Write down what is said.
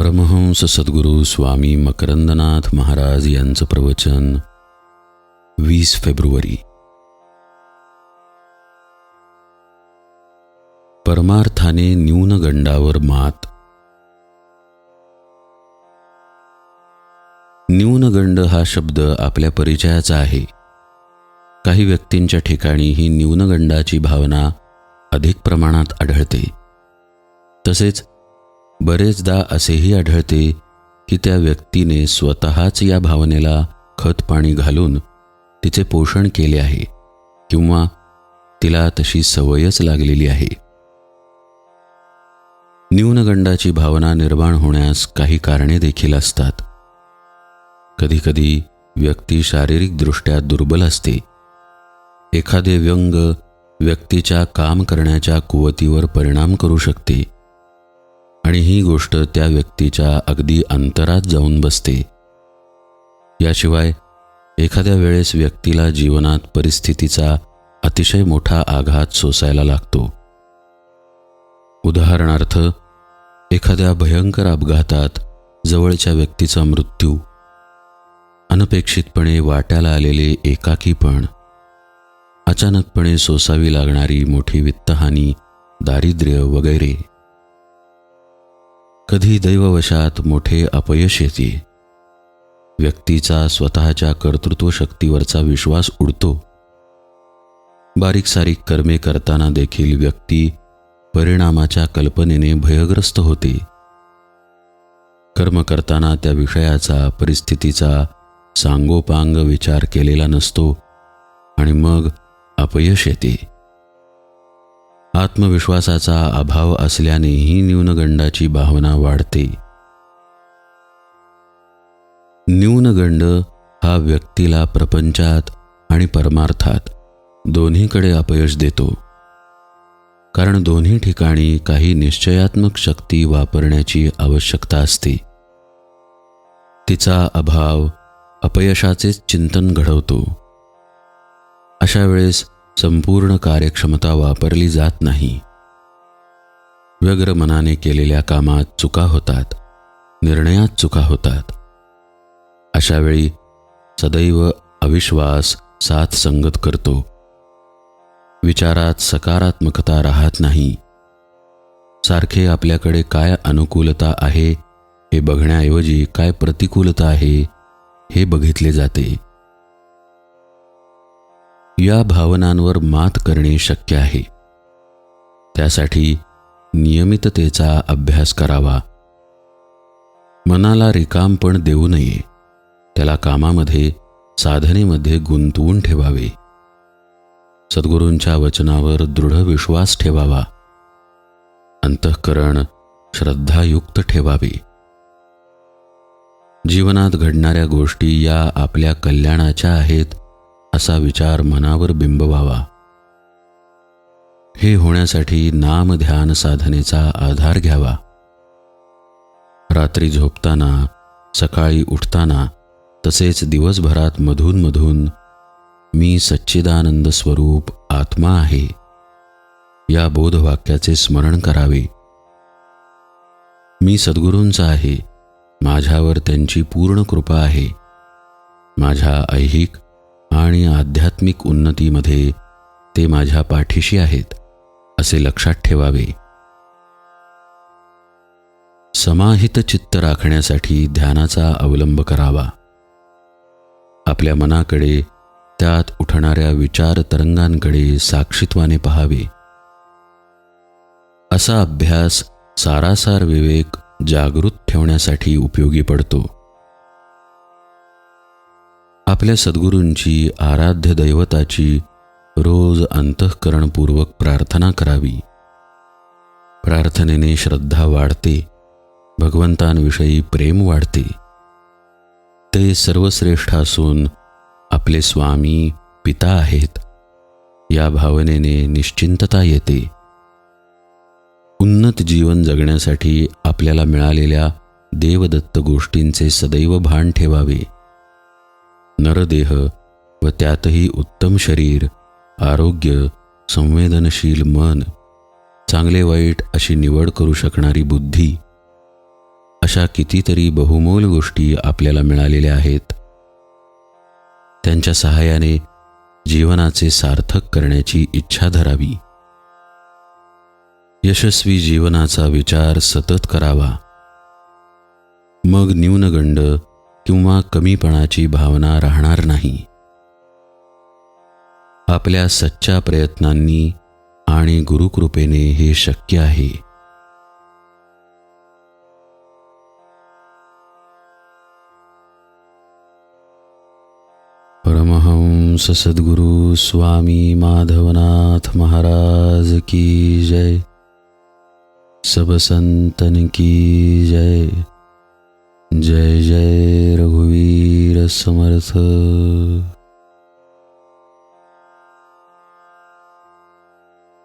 परमहंस सद्गुरू स्वामी मकरंदनाथ महाराज यांचं प्रवचन वीस फेब्रुवारी. परमार्थाने न्यूनगंडावर मात. न्यूनगंड हा शब्द आपल्या परिचयाचा आहे. काही व्यक्तींच्या ठिकाणी ही न्यूनगंडाची भावना अधिक प्रमाणात आढळते. तसेच बरेचदा असेही आढळते की त्या व्यक्तीने स्वतःच या भावनेला खत पाणी घालून तिचे पोषण केले आहे किंवा तिला तशी सवयच लागलेली आहे. न्यूनगंडाची भावना निर्माण होण्यास काही कारणे देखील असतात. कधीकधी व्यक्ती शारीरिकदृष्ट्या दुर्बल असते. एखादे व्यंग व्यक्तीच्या काम करण्याच्या कुवतीवर परिणाम करू शकते. आणि ही गोष्ट त्या व्यक्तीच्या अगदी अंतरात जाऊन बसते. याशिवाय एखाद्या वेळेस व्यक्तीला जीवनात परिस्थितीचा अतिशय मोठा आघात सोसायला लागतो. उदाहरणार्थ एखाद्या भयंकर अपघातात जवळच्या व्यक्तीचा मृत्यू अनपेक्षितपणे वाट्याला आलेले एकाकीपण अचानकपणे सोसावी लागणारी मोठी वित्तहानी दारिद्र्य वगैरे. कधी दैववशात मोठे अपयश येते. व्यक्तीचा स्वतःच्या कर्तृत्व शक्तीवरचा विश्वास उडतो. बारीक सारीक कर्मे करताना देखील व्यक्ती परिणामाच्या कल्पनेने भयग्रस्त होते. कर्म करताना त्या विषयाचा परिस्थितीचा सांगोपांग विचार केलेला नसतो आणि मग अपयश येते. आत्मविश्वासाचा अभाव असल्यानेही न्यूनगंडाची भावना वाढते. न्यूनगंड हा व्यक्तीला प्रपंचात आणि परमार्थात दोन्हीकडे अपयश देतो. कारण दोन्ही ठिकाणी काही निश्चयात्मक शक्ती वापरण्याची आवश्यकता असते. तिचा अभाव अपयशाचेच चिंतन घडवतो. अशा वेळेस संपूर्ण कार्यक्षमता वापरली जात नाही. व्यग्र मनाने केलेल्या कामात चुका होतात निर्णयात चुका होतात. अशा वेळी सदैव अविश्वास साथ संगत करतो. विचारात सकारात्मकता राहत नाही. सारखे आपल्याकडे काय अनुकूलता आहे हे बघण्याऐवजी काय प्रतिकूलता आहे हे बघितले जाते. या भावनांवर मात करणे शक्य आहे. त्यासाठी नियमिततेचा अभ्यास करावा. मनाला रिकामपण देऊ नये. त्याला कामामध्ये साधनेमध्ये गुंतवून ठेवावे. सद्गुरूंच्या वचनावर दृढ विश्वास ठेवावा. अंतःकरण श्रद्धायुक्त ठेवावे. जीवनात घडणाऱ्या गोष्टी या आपल्या कल्याणाच्या आहेत असा विचार मनावर बिंबवावा. हे होण्यासाठी नाम ध्यान साधनेचा आधार घ्यावा. रात्री झोपताना सकाळी उठताना तसेच दिवसभरात मधून मधून मी सच्चिदानंद स्वरूप आत्मा आहे. या बोधवाक्याचे स्मरण करावे. मी सद्गुरूंचा आहे. माझ्यावर त्यांची पूर्ण कृपा आहे. माझ्या ऐहिक आणि आध्यात्मिक उन्नतीमध्ये ते माझ्या पाठीशी आहेत असे लक्षात ठेवावे. समाहित चित्त राखण्यासाठी ध्यानाचा अवलंब करावा. आपल्या मनाकडे त्यात उठणाऱ्या विचार तरंगांकडे साक्षित्वाने पहावे. असा अभ्यास सारासार विवेक जागृत ठेवण्यासाठी उपयोगी पडतो. आपल्या सद्गुरूंची आराध्य दैवताची रोज अंतःकरणपूर्वक प्रार्थना करावी. प्रार्थनेने श्रद्धा वाढते भगवंतांविषयी प्रेम वाढते. ते सर्वश्रेष्ठ असून आपले स्वामी पिता आहेत. या भावनेने निश्चिंतता येते. उन्नत जीवन जगण्यासाठी आपल्याला मिळालेल्या देवदत्त गोष्टींचे सदैव भान ठेवावे. नरदेह व त्यातही उत्तम शरीर आरोग्य संवेदनशील मन चांगले वाईट अशी निवड करू शकणारी बुद्धी. अशा कितीतरी बहुमोल गोष्टी आपल्याला मिळालेल्या आहेत. त्यांच्या सहाय्याने जीवनाचे सार्थक करण्याची इच्छा धरावी. यशस्वी जीवनाचा विचार सतत करावा. मग न्यूनगंड किंवा कमीपणाची भावना राहणार नाही. आपल्या सच्च्या प्रयत्नांनी आणि गुरुकृपेने हे शक्य आहे. परमहंस सद्गुरु स्वामी माधवनाथ महाराज की जय. सब संतन की जय. जय जय रघुवीर समर्थ।